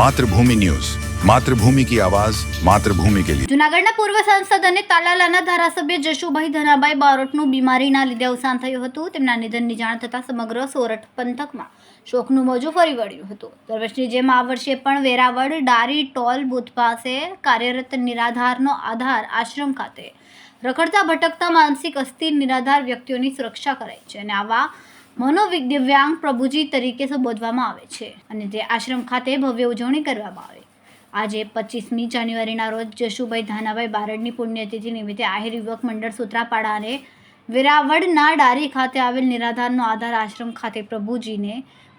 Mathrubhumi news. Mathrubhumi કી આવાજ, માતૃભૂમિ કે લીધે. જુનાગઢના પૂર્વ સાંસદ અને તાલાલાના ધારાસભ્ય જશુભાઈ ધનાભાઈ બારોટનું બીમારીના લીધે અવસાન થયું હતું. તેમના નિધનની જાણ થતાં સમગ્ર સોરઠ પંથકમાં શોકનું મોજું ફરી વળ્યું હતું. દર વર્ષની જેમ આ વર્ષે પણ વેરાવળ, ડારી, ટોલ બુથ પાસે કાર્યરત નિરાધારનો આધાર આશ્રમ ખાતે રખડતા ભટકતા માનસિક અસ્થિર નિરાધાર વ્યક્તિઓની સુરક્ષા કરાઈ છે અને આવા મનોદિવ્યાંગ પ્રભુજી તરીકે સંબોધવામાં આવે છે અને તે આશ્રમ ખાતે ભવ્ય ઉજવણી કરવામાં આવે. આજે પચીસમી જાન્યુઆરીના રોજ જશુભાઈ ધાનાભાઈ બારડની પુણ્યતિથિ નિમિત્તે આહિર યુવક મંડળ સૂત્રાપાડા અને વેરાવળના ડારી ખાતે આવેલ નિરાધારનો આધાર આશ્રમ ખાતે પ્રભુજીને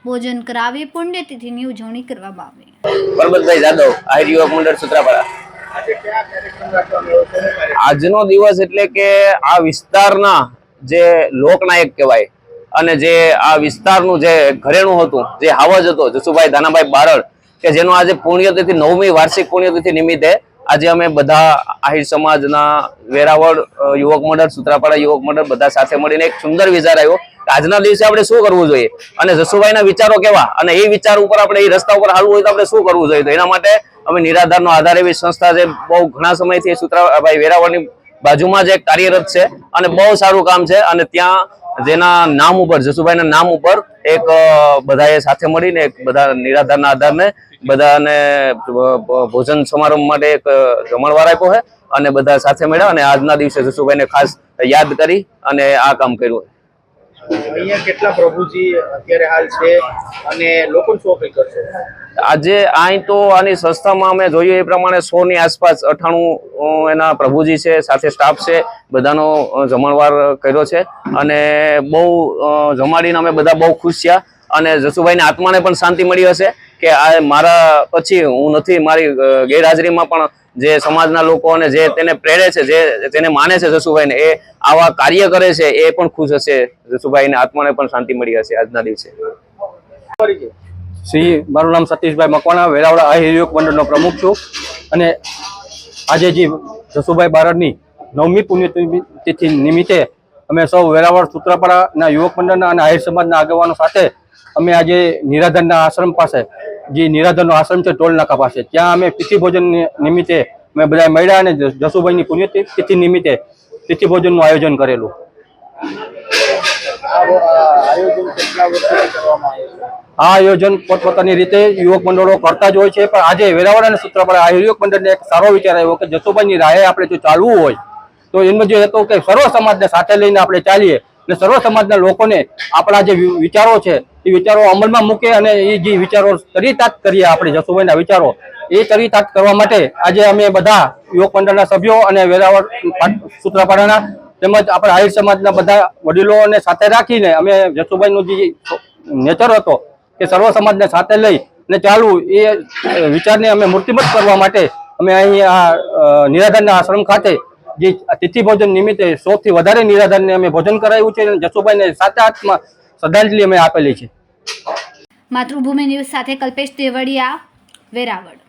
ભોજન કરાવી પુણ્યતિથિની ઉજવણી કરવામાં આવી. પરબતભાઈ જાદવ, આહિર યુવક મંડળ સૂત્રાપાડા. આજનો દિવસ એટલે કે આ વિસ્તારના જે લોકનાયક કહેવાય અને જે આ વિસ્તારનું જે ઘરેણું હતું, જે હાવજ હતો, જસુભાઈ દાનાભાઈ બારડ, કે જેનો આજે પુણ્યતિથિ નવમી વાર્ષિક પુણ્યતિથિ નિમિત્તે આજે અમે બધા આહિર સમાજના વેરાવળ યુવક મંડળ, સુત્રાપાડા યુવક મંડળ બધા સાથે મળીને એક સુંદર વિચાર આવ્યો કે આજના દિવસે આપણે શું કરવું જોઈએ? અને જસુભાઈના વિચારો કેવા? અને એ વિચાર ઉપર આપણે એ રસ્તા ઉપર હાલવું હોય તો આપણે શું કરવું જોઈએ? તો એના માટે અમે નિરાધારનો આધાર એવી સંસ્થા છે બહુ ઘણા સમયથી સુત્રાભાઈ વેરાવળની બાજુમાં જ એક કાર્યરત છે અને બહુ સારું કામ છે અને ત્યાં જેના નામ ઉપર, જસુભાઈના નામ ઉપર એક બધાએ સાથે મળીને એક બધા નિરાધારના આધારને બધાને ભોજન સમારંભ માટે એક જમણવાર આપ્યો છે અને બધા સાથે મળ્યા અને આજના દિવસે જસુભાઈને ખાસ યાદ કરી અને આ કામ કર્યું. અહીંયા કેટલા પ્રભુજી અત્યારે હાલ છે અને લોકો શું અપીલ કરશે? આજે અહીં તો આની સંસ્થામાં અમે જોયું એ પ્રમાણે સો ની આસપાસ અઠાણું એના પ્રભુજી છે, સાથે સ્ટાફ છે, બધાનો જમણવાર કર્યો છે. અને બહુ જમાડીને અમે બધા બહુ ખુશ થયા. અને જસુભાઈની આત્માને પણ શાંતિ મળી હશે. કે આ મારા પછી હું નથી, મારી ગેરહાજરીમાં પણ જે સમાજના લોકો અને જે તેને પ્રેરે છે, જે તેને માને છે જસુભાઈને, એ આવા કાર્ય કરે છે, એ પણ ખુશ હશે જસુભાઈને, આત્માને પણ શાંતિ મળી હશે આજના દિવસે. શ્રી, મારું નામ સતીશભાઈ મકવાણા, વેરાવળા આહિર યુવક મંડળનો પ્રમુખ છું. અને આજે જે જસુભાઈ બારડની નવમી પુણ્યતિથિ નિમિત્તે અમે સૌ વેરાવળ સૂત્રાપાડાના યુવક મંડળના અને આહિર સમાજના આગેવાનો સાથે અમે આજે નિરાધનના આશ્રમ પાસે જે નિરાધનનો આશ્રમ છે ટોલ નાકા પાસે ત્યાં અમે તિથિ ભોજન નિમિત્તે અમે બધા મળ્યા અને જસુભાઈની પુણ્યતિથિ નિમિત્તે તિથિ ભોજનનું આયોજન કરેલું. આ આયોજન પોતપોતાની રીતે યુવક મંડળો કરતા જ હોય છે પણ આજે વેરાવળ અને સૂત્રાપાડા આ યુવક મંડળને એક સારો વિચાર આવ્યો કે જસુભાઈની રાહે આપણે જો ચાલવું હોય તો એનો જે હતો કે સર્વ સમાજને સાથે લઈને આપણે ચાલીએ અને સર્વ સમાજના લોકોને આપણા જે વિચારો છે એ વિચારો અમલમાં મૂકે અને એ જે વિચારો ચરિતાર્થ કરીએ આપણે જસુભાઈના વિચારો, એ ચરિતાર્થ કરવા માટે આજે અમે બધા યુવક મંડળના સભ્યો અને વેરાવળ સૂત્રાપાડાના તેમજ આપણા આહિર સમાજના બધા વડીલોને સાથે રાખીને અમે જસુભાઈનું જે નેચર હતો કે સર્વ સમાજને સાથે લઈ અને ચાલવું એ વિચારને અમે મૂર્તિમત કરવા માટે અમે અહીં આ નિરાધારના આશ્રમ ખાતે જે તિથિ ભોજન નિમિત્તે સૌથી વધારે નિરાધારને અમે ભોજન કરાવ્યું છે અને જસુભાઈને સાચા હાથમાં શ્રદ્ધાંજલિ અમે આપેલી છે. માતૃભૂમિ ન્યૂઝ સાથે કલ્પેશ દેવડિયા, વેરાવળ.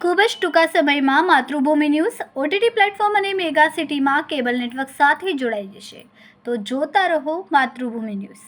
ખૂબ જ ટૂંકા સમયમાં માતૃભૂમિ ન્યૂઝ ઓટીટી પ્લેટફોર્મ અને મેગા સિટીમાં કેબલ નેટવર્ક સાથે જોડાઈ જશે. તો જોતા રહો માતૃભૂમિ ન્યૂઝ.